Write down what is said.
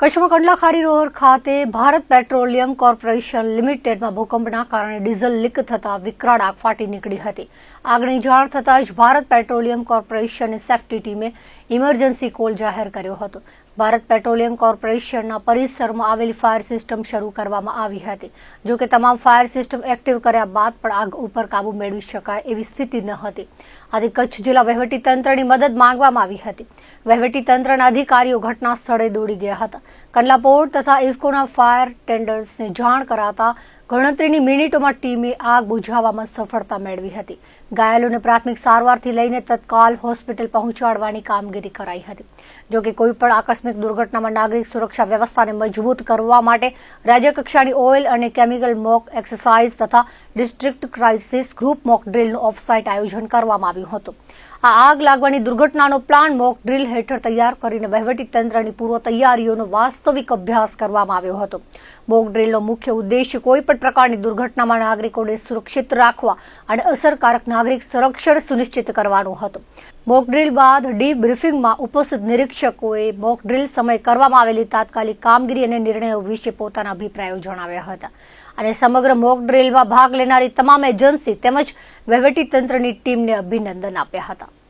કચ્છમાં કંડલા ખાડી રોડ ખાતે ભારત પેટ્રોલિયમ કોર્પોરેશન લિમિટેડમાં ભૂકંપના કારણે ડીઝલ લીક થતા વિકરાળ આગ ફાટી નીકળી હતી. આગની જાણ થતાં જ ભારત પેટ્રોલિયમ કોર્પોરેશનની સેફટી ટીમે ઇમરજન્સી કોલ જાહેર કર્યો હતો. ભારત પેટ્રોલિયમ કોર્પોરેશનના પરિસરમાં આવેલી ફાયર સિસ્ટમ શરૂ કરવામાં આવી હતી. જો કે તમામ ફાયર સિસ્ટમ એક્ટિવ કર્યા બાદ પણ આગ ઉપર કાબુ મેળવી શકાય એવી સ્થિતિ ન હતી. આથી કચ્છ જિલ્લા વહીવટી તંત્રની મદદ માંગવામાં આવી હતી. વહીવટી તંત્રના અધિકારીઓ ઘટના સ્થળે દોડી ગયા હતા. કંડલા પોર્ટ તથા ઇફકોના ફાયર ટેન્ડર્સને જાણ કરાતા ગણતરીની મિનિટોમાં ટીમે આગ બુઝાવવામાં સફળતા મેળવી હતી. ઘાયલોને પ્રાથમિક સારવારથી લઈને તત્કાલ હોસ્પિટલ પહોંચાડવાની કામગીરી કરાઈ હતી. જોકે કોઈપણ કોઈ પણ આકસ્મિક દુર્ઘટનામાં નાગરિક સુરક્ષા વ્યવસ્થાને મજબૂત કરવા માટે રાજ્યકક્ષાની ઓઇલ અને કેમિકલ મોક એક્સરસાઇઝ તથા ડિસ્ટ્રિક્ટ ક્રાઇસિસ ગ્રુપ મોક ડ્રીલનું ઓફસાઇટ આયોજન કરવામાં આવ્યું હતું. આ આગ લાગવાની દુર્ઘટનાનો પ્લાન મોક હેઠળ તૈયાર કરીને વહીવટી તંત્રની પૂર્વ તૈયારીઓનો વાસ્તવિક અભ્યાસ કરવામાં આવ્યો હતો. બોગ ડ્રીલનો મુખ્ય ઉદ્દેશ્ય કોઈપણ પ્રકારની દુર્ઘટનામાં નાગરિકોને સુરક્ષિત રાખવા અને અસરકારક નાગરિક સંરક્ષણ સુનિશ્ચિત કરવાનો હતો. મોક ડ્રીલ બાદ ડી બ્રિફિંગમાં ઉપસ્થિત નિરીક્ષકોએ મોક ડ્રીલ સમયે કરવામાં આવેલી તાત્કાલિક કામગીરી અને નિર્ણયો વિશે પોતાના અભિપ્રાયો જણાવ્યા હતા. અને સમગ્ર મોક ડ્રીલમાં ભાગ લેનારી તમામ એજન્સી તેમજ વહીવટી તંત્રની ટીમને અભિનંદન આપ્યા હતા.